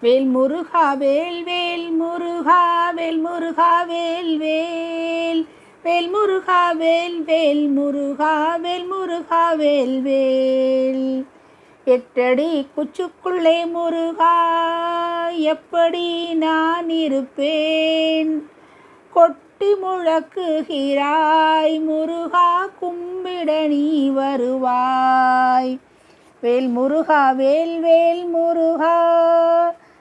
வேல் முருகா வேல் வேல் முருகா வேல் முருகா வேல் வேல் வேல் முருகா வேல் வேல் முருகா வேல் முருகா வேல் வேல் எட்டடி குச்சுக்குள்ளே முருகா எப்படி நான் இருப்பேன்? கொட்டி முழக்குகிறாய் முருகா கும்பிட நீ வருவாய். வேல் முருகா வேல் வேல் முருகா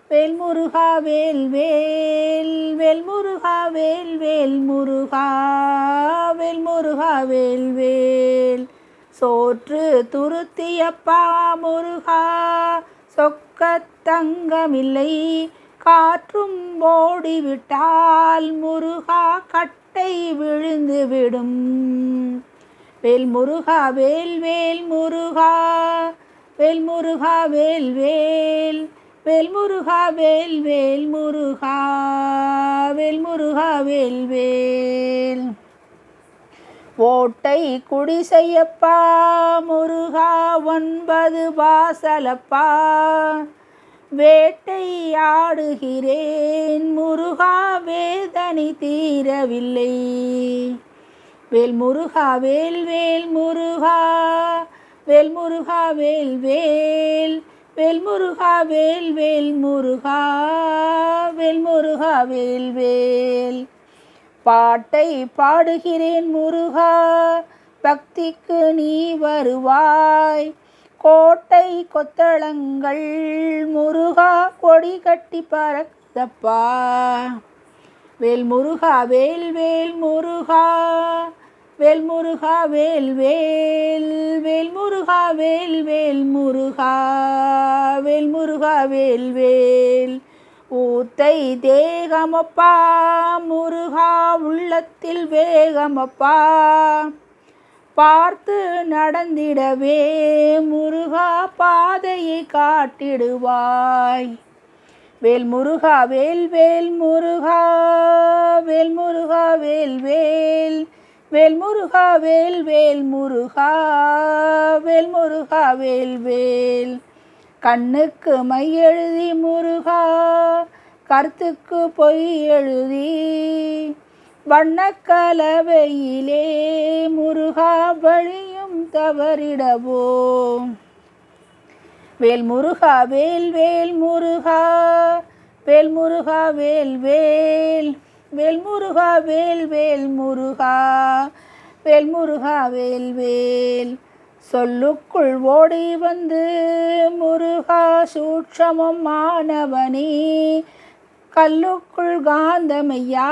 வேல் முருகா வேல் வேல் வேல் முருகா வேல் வேல் முருகா வேல் முருகா வேல் வேல். சோற்று துருத்தியப்பா முருகா சொக்கத்தங்கமில்லை காற்றும் ஓடிவிட்டால் முருகா கட்டை விழுந்து விடும். வேல் முருகா வேல் வேல் முருகா வேல் முருகா வேல் வேல். வேல் முருகா வேல் வேல் முருகா வேல் முருகா வேல் வேல். ஓட்டை குடிசையப்பா முருகா ஒன்பது வாசலப்பா. வேட்டையாடுகிறேன் முருகா வேதனை தீரவில்லை. வேல் முருகா வேல் வேல் முருகா வேல் முருகா வேல் வேல். வேல் முருகா வேல் வேல் முருகா வேல் முருகா வேல் வேல் பாட்டை பாடுகிறேன் முருகா பக்திக்கு நீ வருவாய். கோட்டை கொத்தளங்கள் முருகா கொடி கட்டி பறக்குதப்பா. வேல் முருகா வேல் வேல் முருகா வேல் முருகா வேல் வேல் வேல் முருகா வேல் வேல் முருகா வேல் முருகா வேல் வேல் ஊத்தை தேகமப்பா முருகா உள்ளத்தில் வேகமப்பா. பார்த்து நடந்திடவே முருகா பாதையை காட்டிடுவாய். வேல் முருகா வேல் வேல் முருகா வேல் முருகா வேல் வேல் வேல் முருகா வேல் வேல் முருகா வேல் முருகா வேல் வேல். கண்ணுக்கு மை எழுதி முருகா கருத்துக்கு பொய் எழுதி. வண்ணக்கலவையிலே முருகா வழியும் தவறிடவோ. வேல் முருகா வேல் வேல் முருகா வேல் முருகா வேல் வேல். வேல்முருகா வேல் வேல் முருகா. வேல்முருகா வேல் வேல். சொல்லுக்குள் ஓடி வந்து முருகா சூட்சமம் மாணவனே. கல்லுக்குள் காந்தமையா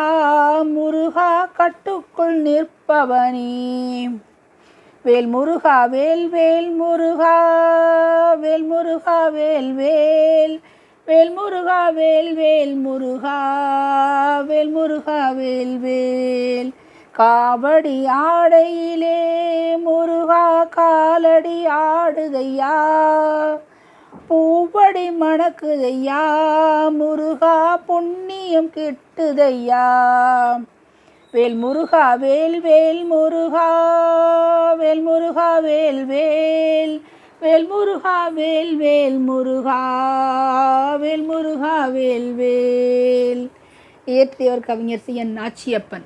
முருகா கட்டுக்குள் நிற்பவனே. வேல் முருகா வேல் வேல் முருகா. வேல் முருகா வேல் வேல். வேல் முருகா வேல் வேல் முருகா வேல் முருகா வேல் வேல். காவடி ஆடையிலே முருகா காலடி ஆடுதையா? பூவடி மணக்குதையா? முருகா புண்ணியம் கிட்டுதையா? வேல் முருகா வேல் வேல் முருகா வேல் முருகா வேல் வேல். வேல் முருகா வேல் வேல் முருகா. வேல்வேல் இயற்றியவர் கவிஞர் சி என் நாச்சியப்பன்